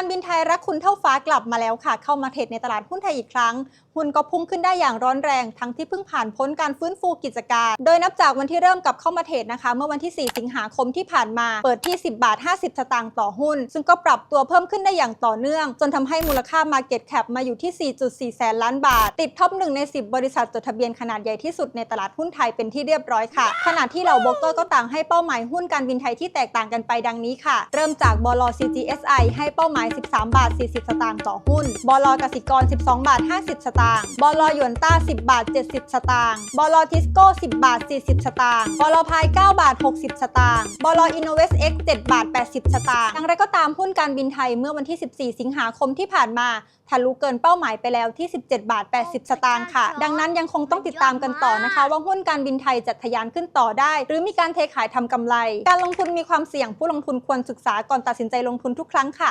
การบินไทยรักคุณเท่าฟ้ากลับมาแล้วค่ะ เข้ามาเทรดในตลาดหุ้นไทยอีกครั้ง หุ้นก็พุ่งขึ้นได้อย่างร้อนแรง ทั้งที่เพิ่งผ่านพ้นการฟื้นฟูกิจการ โดยนับจากวันที่เริ่มกลับเข้ามาเทรดนะคะ เมื่อวันที่ 4 สิงหาคมที่ผ่านมา เปิดที่ 10 บาท 50 สตางค์ต่อหุ้น ซึ่งก็ปรับตัวเพิ่มขึ้นได้อย่างต่อเนื่อง จนทำให้มูลค่า Market Cap มาอยู่ที่ 4.4 แสนล้านบาท ติดท็อปหนึ่งใน 10 บริษัทจดทะเบียนขนาดใหญ่ที่สุดในตลาดหุ้นไทยเป็นที่เรียบร้อยค่ะ ขณะที่เหล่าโบรกเกอร์ก็ต่างให้เป้าหมายหุ้นการบินไทยที่แตกต่างกันไปดังนี้ค่ะ เริ่มจากบล CGSI ให้เป้าหมาย13 บาท 40 สตางค์ต่อหุ้น บลกสิกร 12 บาท 50 สตางค์ บลหยวนต้า 10 บาท 70 สตางค์ บลทิสโก้ 10 บาท 40 สตางค์ บลพาย 9 บาท 60 สตางค์ บลอินโนเวสเอ็ก7บาท 80 สตางค์ อย่างไรก็ตามหุ้นการบินไทยเมื่อวันที่ 14 สิงหาคมที่ผ่านมาทะลุเกินเป้าหมายไปแล้วที่ 17 บาท 80 สตางค์ค่ะ ดังนั้นยังคงต้องติดตามกันต่อนะคะ ว่าหุ้นการบินไทยจะทะยานขึ้นต่อได้ หรือมีการเทขายทำกำไร การลงทุนมีความเสี่ยงผู้ลงทุนควรศึกษาก่อนตัดสินใจลงทุนทุกครั้งค่ะ